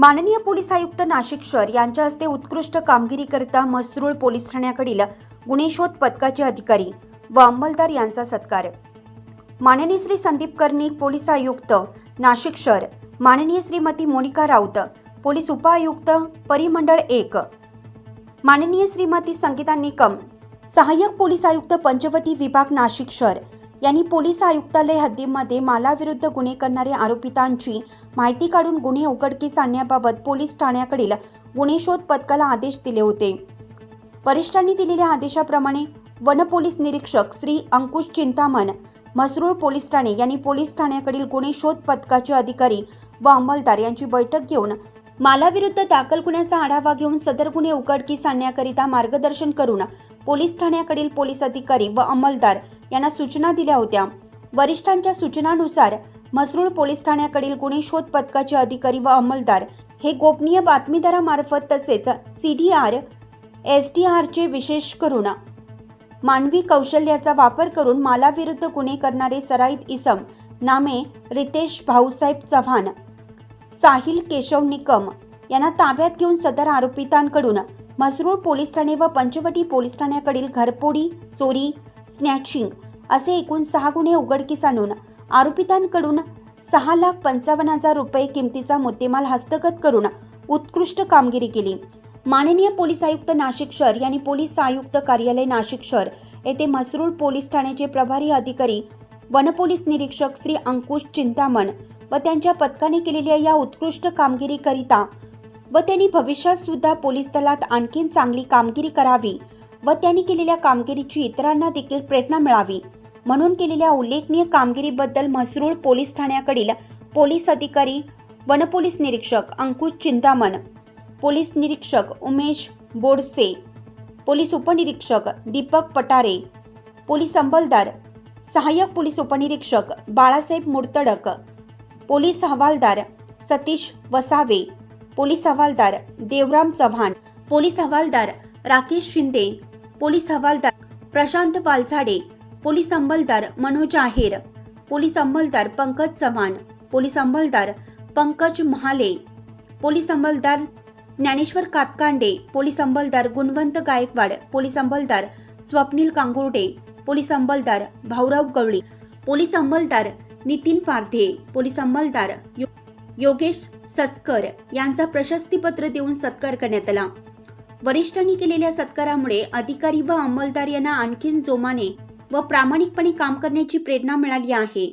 माननीय पोलीस आयुक्त नाशिक शहर यांच्या हस्ते उत्कृष्ट कामगिरीकरिता मसरूळ पोलीस ठाण्याकडील गुन्हेशोध पथकाचे अधिकारी व अंमलदार यांचा सत्कार. माननीय श्री संदीप कर्णिक पोलीस आयुक्त नाशिक शहर. माननीय श्रीमती मोनिका राऊत पोलीस उपआयुक्त परिमंडळ एक. माननीय श्रीमती संगीता निकम सहाय्यक पोलीस आयुक्त पंचवटी विभाग नाशिक शहर. यांनी पोलीस आयुक्तालय हद्दीमध्ये मालाविरुद्ध गुन्हे करणाऱ्या आरोपितांची माहिती काढून गुन्हे उघडकीस आणण्याबाबत पोलीस ठाण्याकडील गुन्हे शोध पथकाला आदेश दिले होते. वरिष्ठांनी दिलेल्या आदेशाप्रमाणे वन पोलीस निरीक्षक श्री अंकुश चिंतामण म्हसरूळ पोलीस ठाणे यांनी पोलीस ठाण्याकडील गुन्हे शोध पथकाचे अधिकारी व अंमलदार यांची बैठक घेऊन मालाविरुद्ध दाखल गुन्ह्याचा आढावा घेऊन सदर गुन्हे उघडकीस आणण्याकरिता मार्गदर्शन करून पोलीस ठाण्याकडील पोलीस अधिकारी व अंमलदार यांना सूचना दिल्या होत्या. वरिष्ठांच्या सूचनानुसार म्हसरूळ पोलीस ठाण्याकडील गुन्हे शोध पथकाचे अधिकारी व अंमलदार हे गोपनीय बातमीदारामार्फत तसेच C D R S D आरचे विशेष करून मानवी कौशल्याचा वापर करून मालाविरुद्ध गुन्हे करणारे सराईत इसम नामे रितेश भाऊसाहेब चव्हाण साहिल केशव निकम यांना ताब्यात घेऊन सदर आरोपितांकडून म्हसरूळ पोलीस ठाणे व पंचवटी पोलीस ठाण्याकडील घरपोडी चोरी स्नॅचिंग असे एकूण सहा गुन्हे उघडकीस आणून आरोपितांकडून सहा लाख पंचावन्न हजार रुपये किमतीचा मुद्देमाल हस्तगत करून उत्कृष्ट कामगिरी केली. माननीय पोलीस आयुक्त नाशिक शहर यांनी पोलीस आयुक्त कार्यालय नाशिक शहर येथे मसरूळ पोलीस ठाण्याचे प्रभारी अधिकारी वनपोलीस निरीक्षक श्री अंकुश चिंतामण व त्यांच्या पथकाने केलेल्या या उत्कृष्ट कामगिरीकरिता व त्यांनी भविष्यात सुद्धा पोलीस दलात आणखीन चांगली कामगिरी करावी व त्यांनी केलेल्या कामगिरीची इतरांना देखील प्रेरणा मिळावी. म्हणून केलेल्या उल्लेखनीय कामगिरीबद्दल म्हसरूळ पोलीस ठाण्याकडील पोलीस अधिकारी वनपोलीस निरीक्षक अंकुश चिंतामण पोलीस निरीक्षक उमेश बोडसे पोलीस उपनिरीक्षक दीपक पटारे पोलीस अंमलदार सहाय्यक पोलीस उपनिरीक्षक बाळासाहेब मुर्तडक पोलीस हवालदार सतीश वसावे पोलीस हवालदार देवराम चव्हाण पोलीस हवालदार राकेश शिंदे पोलीस हवालदार प्रशांत वालझाडे पोलीस अंमलदार मनोज आहेर पोलीस अंमलदार पंकज चव्हाण पोलीस अंमलदार पंकज महाले पोलीस अंमलदार ज्ञानेश्वर कातकांडे पोलीस अंमलदार गुणवंत गायकवाड पोलीस अंमलदार स्वप्नील कांगुर्डे पोलीस अंमलदार भाऊराव गवळी पोलीस अंमलदार नितीन पारधे पोलीस अंमलदार यो- योगेश सस्कर यांचा प्रशस्तीपत्र देऊन सत्कार करण्यात आला. वरिष्ठांनी केलेल्या सत्कारामुळे अधिकारी व अंमलदार यांना आणखीन जोमाने व प्रामाणिकपणे काम करण्याची प्रेरणा मिळाली आहे.